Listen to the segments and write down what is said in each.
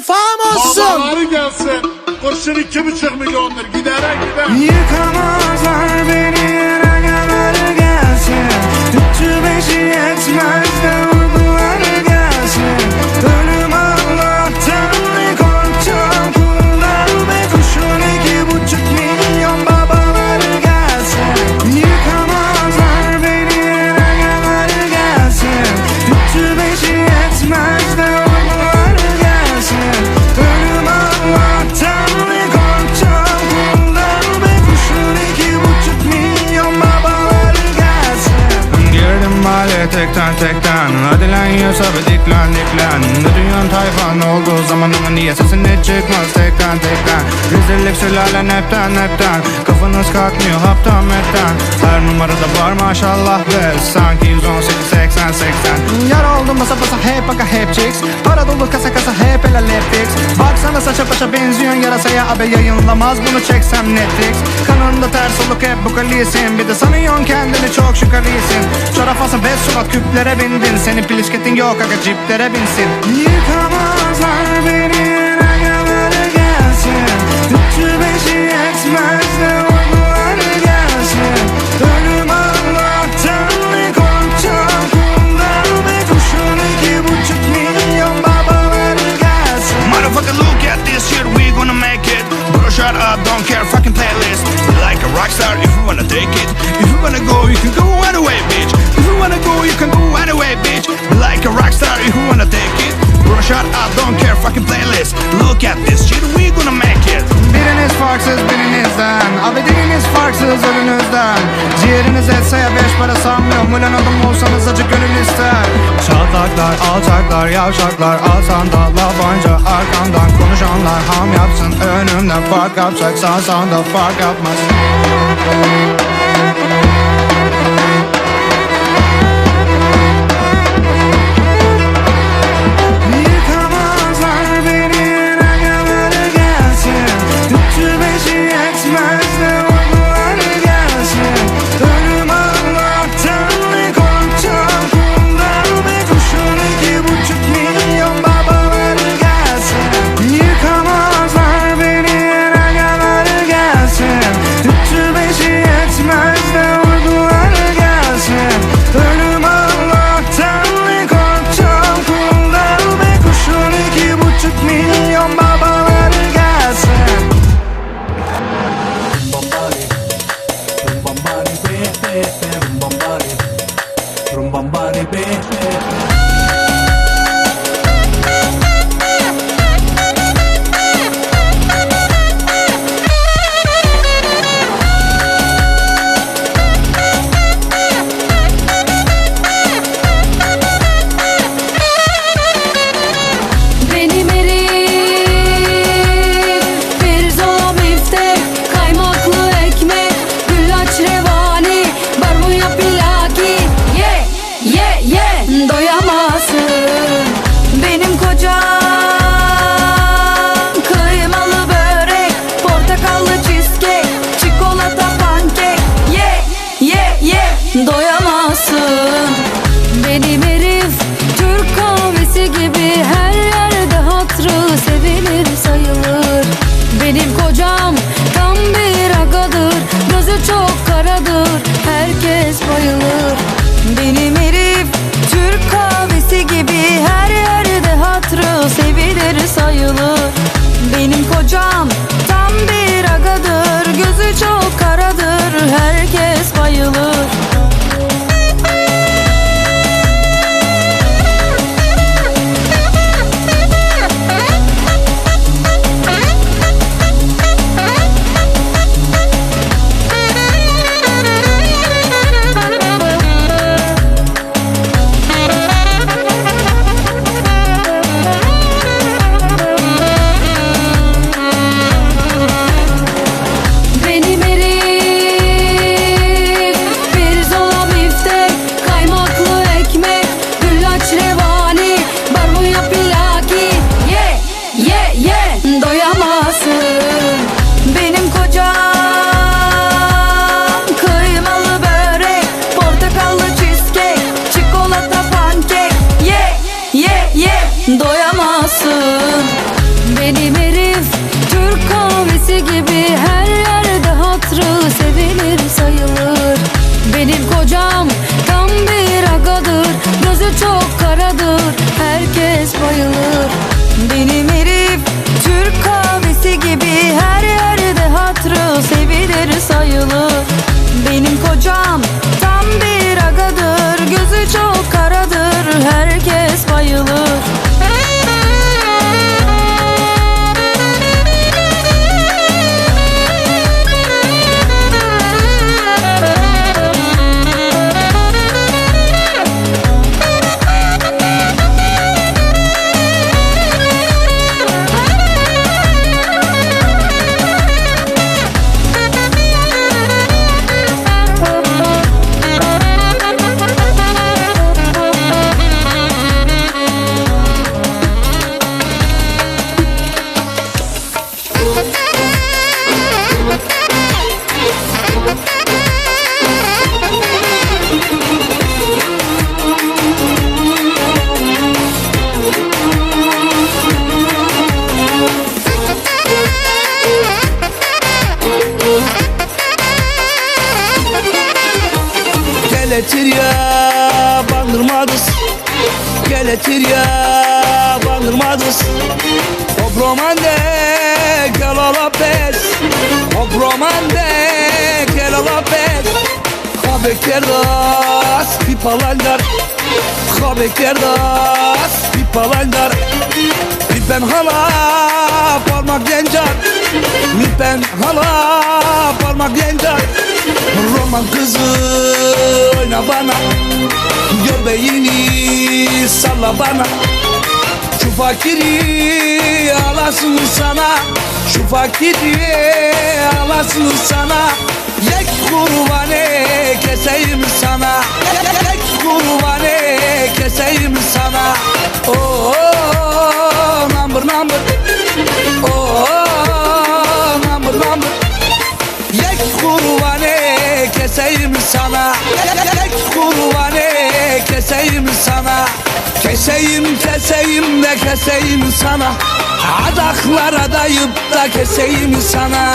Sefam olsun. Babaları gelsin. Kurşun iki buçuk milyondur. Gidere gider. Yıkamazlar beni yere kadar gelsin Üçü beşi yetmez summer diklen diklen Ne diyorsun tayfan olduğu zaman ama niye sesin ne çıkmaz? Tekten tekten Rezillik sülalen hepten hepten Kafanız kalkmıyor haptan metten. Her numarada var maşallah be. Sanki 118 80 80 Yar oldum basa basa hep baka hep chicks Para dolu kasa kasa hep el fix. Baksana saça paşa benziyorsun yarasaya Abi yayınlamaz. Bunu çeksem Netflix. Kanında ters oluk hep bu kalisin Bir de sanıyorsun kendini çok şükarisin Çorafası ve surat küplere bindin. Senin pilişketin yok aga ciplere binsin. Yıkamazlar beni kadar gelsin. Üçü beşi yetmez de gelsin. Ölüm Allah'tan ne korkacağım kuldan Ve kuşun iki buçuk milyon babaları gelsin. Motherfucker look at this shit. We gonna make it. Bro shut up don't care. Fucking playlist Like a rockstar if you wanna take it If you wanna go you can go anyway bitch. If you wanna go you can go anyway bitch. Like a rockstar if you wanna take it Bro shut up don't care fucking playlist Look at this shit we gonna make it. Biriniz farksız birinizden Abi diliniz farksız ölünüzden Ciğeriniz etseye beş para sanmıyorum. Ulan adam olsanız acı gönül ister. Çatlaklar, alçaklar, yavşaklar Alsan da labanca arkamdan Konuşanlar ham yapsın önümden Fark yapacak sansan da fark yapmaz Yıkamazlar Habe kerdas pipalandar Habe kerdas pipalandar Bir ben hala parmak gencar. Bir ben hala parmak gencar. Roman kızı oyna bana. Göbeğini salla bana. Şu fakiri alasın sana. Şu fakiri alasın sana kurbanı keseyim sana. Yek kurbanı keseyim sana. Oh, oh number number Oh, oh number number Yek kurbanı keseyim sana. Yek kurbanı keseyim sana. Keseyim keseyim de keseyim sana. Adaklara dayıp da keseyim sana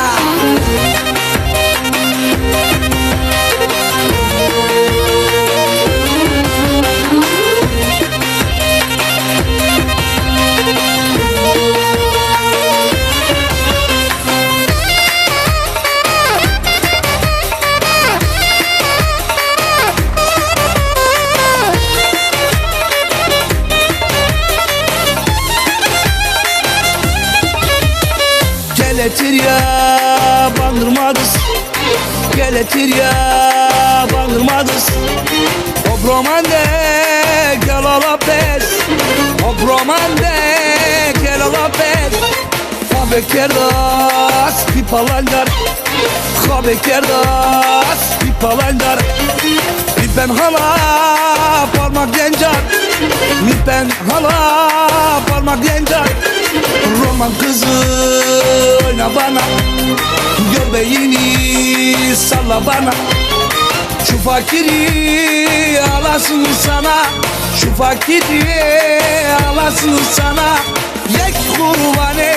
Geletir ya bandırmadız O bromande gel ala pes O bromande gel ala pes Habe kerdas pipalandar Habe kerdas pipalandar Bir ben hala parmak gencar. Bir ben hala parmak gencar Roman kızı oyna bana. Göbeğini salla bana. Şu fakiri alasın sana. Şu fakiri alasın sana. Yek kurbanı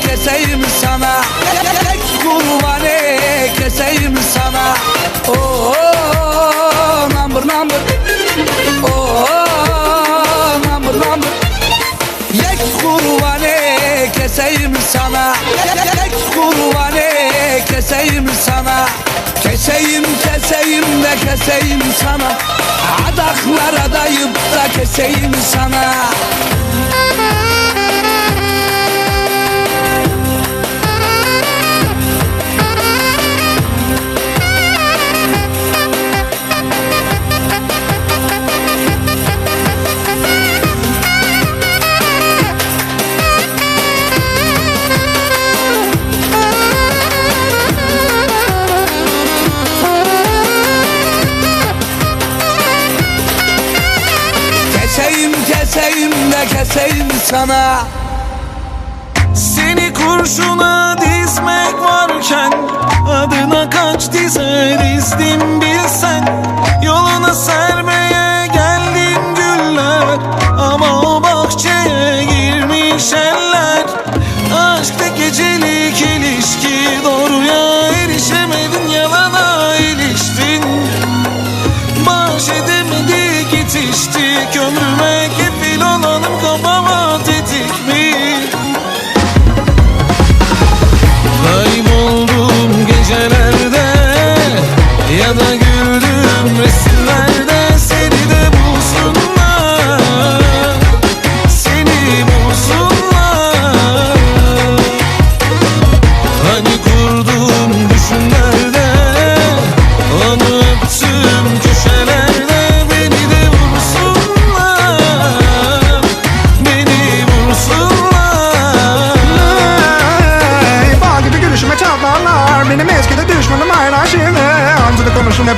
keseyim sana. Yek kurbanı keseyim sana. Oh, oh number number Oh, oh keseyim sana. Yek kurbanı keseyim sana. Keseyim keseyim de keseyim sana. Adaklara dayıp da keseyim sana de keseyim sana. Seni kurşuna dizmek varken Adına kaç dize dizdim bilsen. Yoluna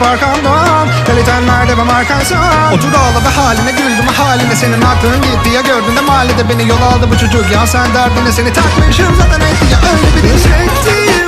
hep arkamdan Deli tenlerde ben arkaysan Otur ağla haline güldüm haline Senin aklın gitti. Ya gördün de mahallede beni yol aldı bu çocuk. Ya sen derdine seni takmışım zaten. Etti ya öyle bir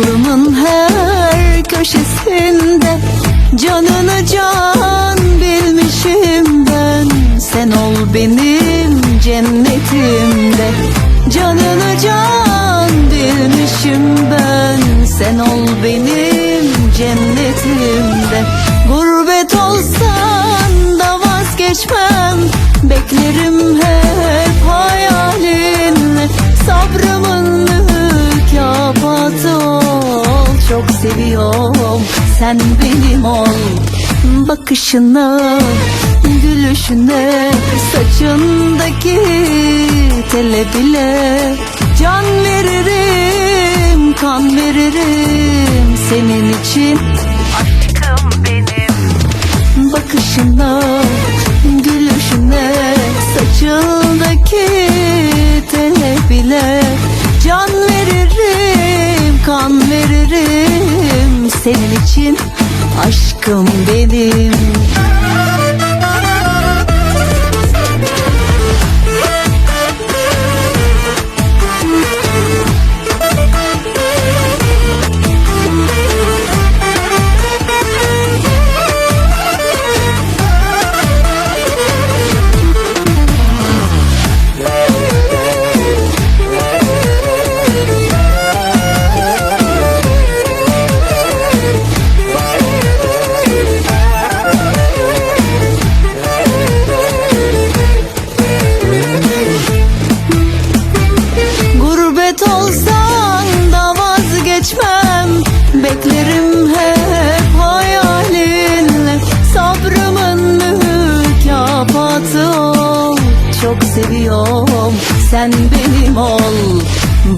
Aklımın her köşesinde Canını can bilmişim ben. Sen ol benim cennetimde. Canını can bilmişim ben. Sen ol benim cennetimde. Gurbet olsan da vazgeçmem. Beklerim hep hayalinle. Sabrımın Çok seviyorum. Sen benim ol Bakışına, gülüşüne Saçındaki tele bile Can veririm, kan veririm Senin için. Bakışına, gülüşüne, saçındaki tele bile can veririm, kan veririm senin için aşkım benim.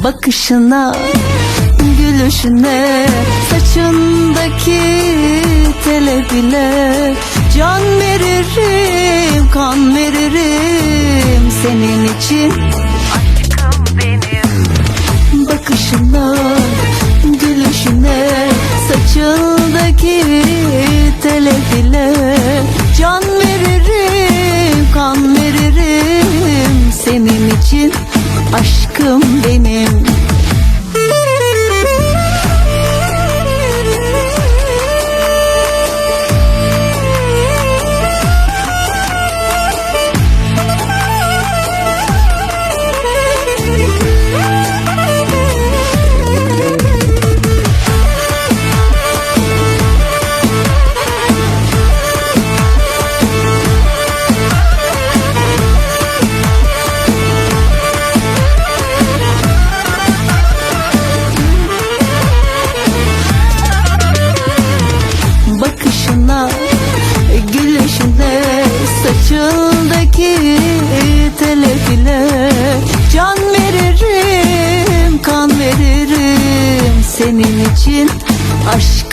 Bakışına, gülüşüne Saçındaki tele bile Can veririm, kan veririm Senin için. Bakışına, gülüşüne,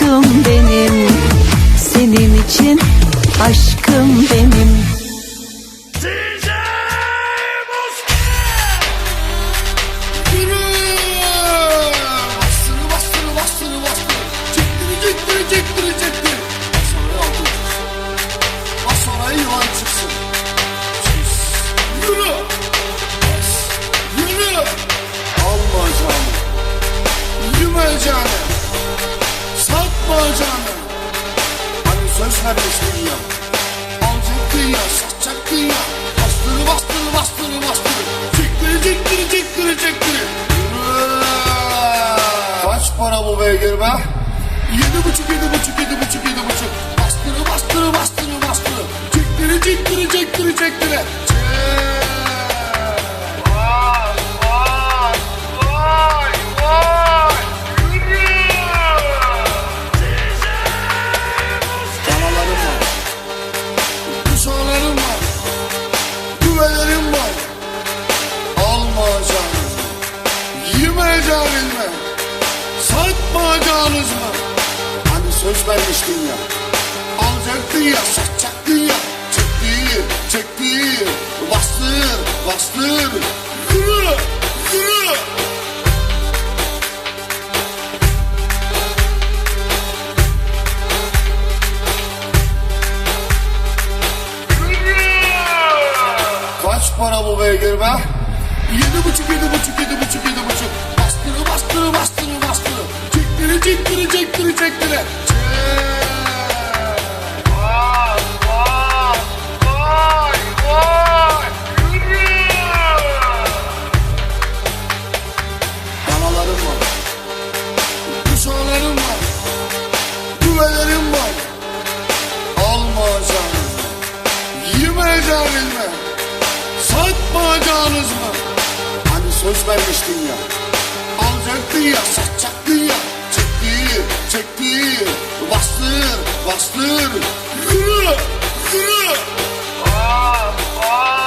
senin için beygir be? Yedi buçuk yedi buçuk yedi buçuk yedi buçuk. Bastırı bastırı bastırı bastırı. Çektiri çektiri çektiri çektiri Hani söz vermiştin ya Alacaktın ya satacaktın ya Çektir çektir Bastır bastır Yürü yürü Kaç para bu beygir be? Yedi buçuk, yedi buçuk, yedi buçuk, yedi buçuk. Bastırı, bastırı, bastırı, bastırı. Çektiri, çektiri, çektiri, çektiri. söz vermiştin ya. Alacaktın ya. Satacaktın ya. Çektir çektir Bastır bastır. Kırı kırı Aa, aa.